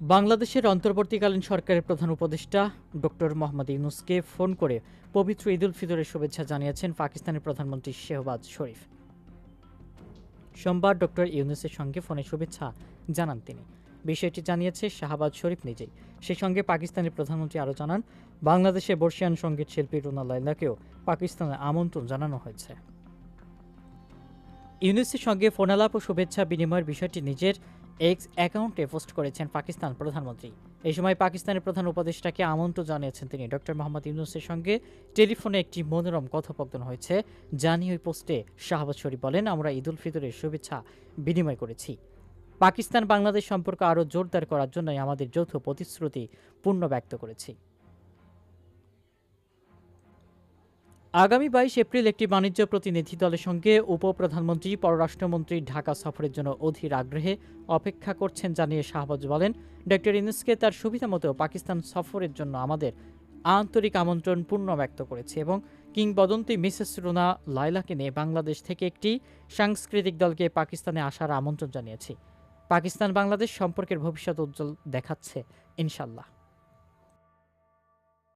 বাংলাদেশের অন্তর্বর্তীকালীন সরকারের প্রধান উপদেষ্টা ডক্টর মোহাম্মদ ইউনুসকে ফোন করে পবিত্র ঈদুল ফিতরের শুভেচ্ছা জানিয়েছেন পাকিস্তানের প্রধানমন্ত্রী শেহবাজ শরীফ। সোমবার ডক্টর ইউনুসের সঙ্গে ফোনে শুভেচ্ছা জানান তিনি। বিষয়টি জানিয়েছে শাহবাজ শরীফ নিজেই। সেই সঙ্গে পাকিস্তানের প্রধানমন্ত্রী আরও জানান, বাংলাদেশে বর্ষিয়ান সংগীত শিল্পী রুনা লাইলাকেও পাকিস্তানে আমন্ত্রণ জানানো হয়েছে। ইউনুসের সঙ্গে ফোনালাপ ও শুভেচ্ছা বিনিময়ের বিষয়টি নিজের এক্স অ্যাকাউন্টে পোস্ট করেছেন পাকিস্তান প্রধানমন্ত্রী। এই সময় পাকিস্তানের প্রধান উপদেষ্টাকে আমন্ত্রণ জানিয়েছেন তিনি। ডক্টর মোহাম্মদ ইউনুসের সঙ্গে টেলিফোনে একটি মনোরম কথোপকথন হয়েছে জানিয়ে ওই পোস্টে শাহবাজ শরীফ বলেন, আমরা ঈদুল ফিতরের শুভেচ্ছা বিনিময় করেছি। পাকিস্তান বাংলাদেশ সম্পর্ক আরও জোরদার করার জন্যই আমাদের যৌথ প্রতিশ্রুতি পূর্ণ ব্যক্ত করেছি। আগামী বাইশ এপ্রিল একটি বাণিজ্য প্রতিনিধি দলের সঙ্গে উপপ্রধানমন্ত্রী, পররাষ্ট্রমন্ত্রী ঢাকা সফরের জন্য অধীর আগ্রহে অপেক্ষা করছেন জানিয়ে শাহবাজ বলেন, ডক্টর ইনুসকে তার সুবিধা মতো পাকিস্তান সফরের জন্য আমাদের আন্তরিক আমন্ত্রণ পূর্ণ ব্যক্ত করেছে এবং কিংবদন্তি মিসেস রুনা লাইলাকে নিয়ে বাংলাদেশ থেকে একটি সাংস্কৃতিক দলকে পাকিস্তানে আসার আমন্ত্রণ জানিয়েছি। পাকিস্তান বাংলাদেশ সম্পর্কের ভবিষ্যৎ উজ্জ্বল দেখাচ্ছে, ইনশাল্লাহ।